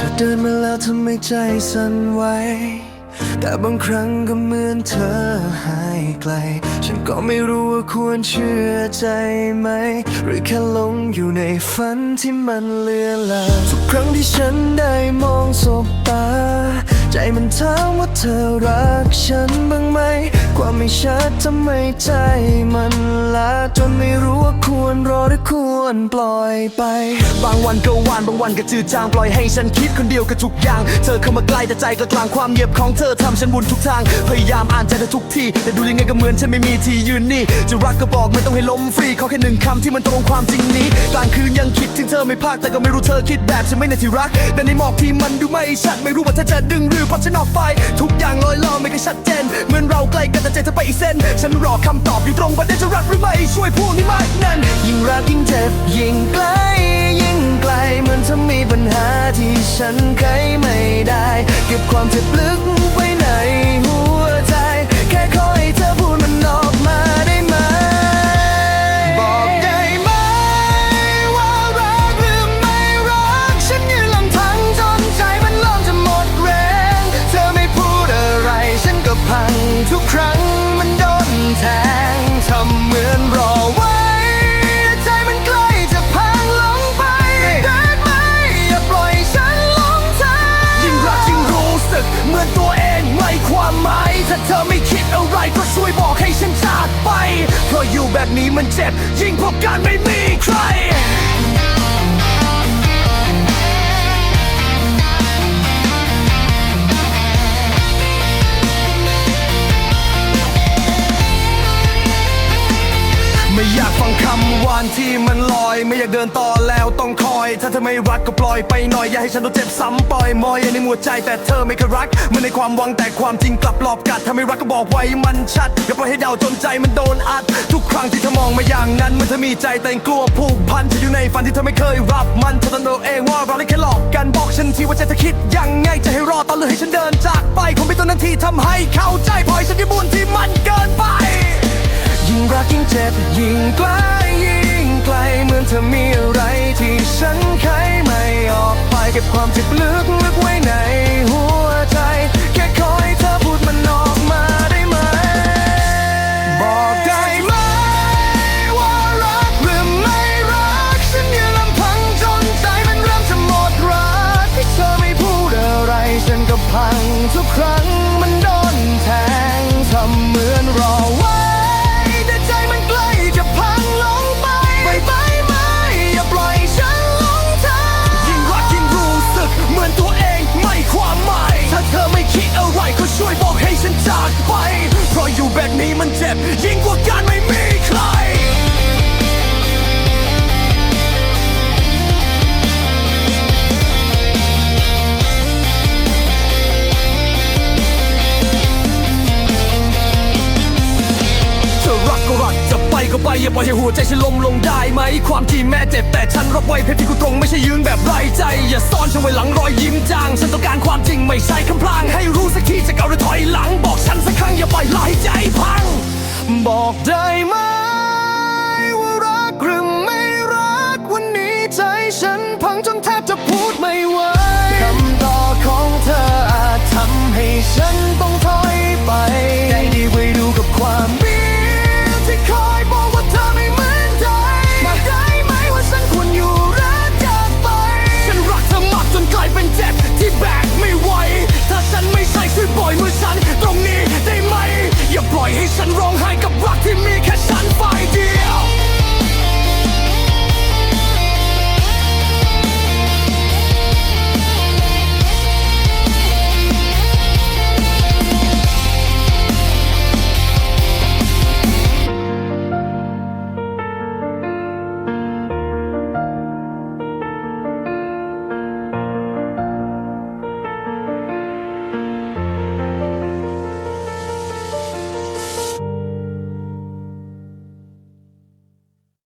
ธอเดินมาแล้วทำให้ใจสั่นไหวแต่บางครั้งก็เหมือนเธอหายไกล ฉันก็ไม่รู้ว่าควรเชื่อใจไหม หรือแค่หลงอยู่ในฝันที่มันเลือนลางทุกครั้งที่ฉันได้มองสบตา ใจมันถามว่าเธอรักฉันบ้างไหม ความไม่ชัดทำให้ใจมันลาจนไม่รู้ว่าควรรอหรือควรปล่อยไป บางวันก็หวานบางวันก็จืดจางปล่อยให้ฉันคิดคนเดียวกับทุกอย่าง เธอเข้ามาใกล้แต่ใจก็กลางความเงียบของเธอทำฉันวุ่นทุกทาง พยายามอ่านใจเธอทุกทีแต่ดูยังไงก็เหมือนฉันไม่มีที่ยืนนี่ จะรักก็บอกไม่ต้องให้ล้มฟรีขอแค่หนึ่งคำที่มันตรงความจริงนี้กลางคืนยังคิดถึงเธอไม่พักแต่ก็ไม่รู้เธอคิดแบบฉันไม่ในที่รักแต่ในหมอกที่มันดูไม่ชัดไม่รู้ว่าเธอจะดึงหรือเพราะฉันออกไปทุกอย่างลอยลอไม่ค่อยชัดเจน เหมือนเราใกล้กันแต่ใจเธอไปอีกเส้น ฉันรอคำตอบอยู่ตรงประเด็นจะรักหรือไม่ ช่วยพูดนี้มากนั่น ยิ่งรักยิ่งเจ็บ ยิ่งใกล้ ยิ่งไกลเหมือนเธอมีปัญหาที่ฉันไขไม่ได้ เก็บความเจ็บลึก แบบนี้มันเจ็บ ยิ่งพบการไม่มีใคร ฟังคำหวานที่มันลอย ไม่อยากเดินต่อแล้วต้องคอย ถ้าเธอไม่รักก็ปล่อยไปหน่อย อย่าให้ฉันต้องเจ็บซ้ำปล่อยมอยในหัวใจแต่เธอไม่เคยรัก มันในความหวังแต่ความจริงกลับหลอกกัดถ้าไม่รักก็บอกไว้มันชัด อย่าปล่อยให้เดาจนใจมันโดนอัด ทุกครั้งที่เธอมองมาอย่างนั้นมันเธอมีใจแต่งกลัวผูกพันจะอยู่ในฝันที่เธอไม่เคยรับมันเธอตั้งรู้เองว่าเราได้แค่หลอกกันบอกฉันทีว่าใจเธอคิดยังไงจะให้รอตอนหรือให้ฉันเดินจากไปคงเป็นตัวนั้นที่ทำให้เข้าใจปล่อยฉันที่บุญที่มันเกินไป เจ็บยิ่งใกล้ยิ่งไกลเหมือนเธอมีอะไรที่ฉันไขไม่ออกไปเก็บความเจ็บลึกลึกไว้ในาไปอย่าปล่อยให้หัวใจฉันลมลงได้ไหม ความที่แม่เจ็บแต่ฉันรับไว้เพชรที่กูตรงไม่ใช่ยืนแบบไร้ใจ อย่าซ่อนฉันไว้หลังรอยยิ้มจาง ฉันต้องการความจริงไม่ใช่คำพลาง ให้รู้สักทีจะเก่าหรือถอยหลังบอกฉันสักครั้งอย่าปล่อยไหลใจ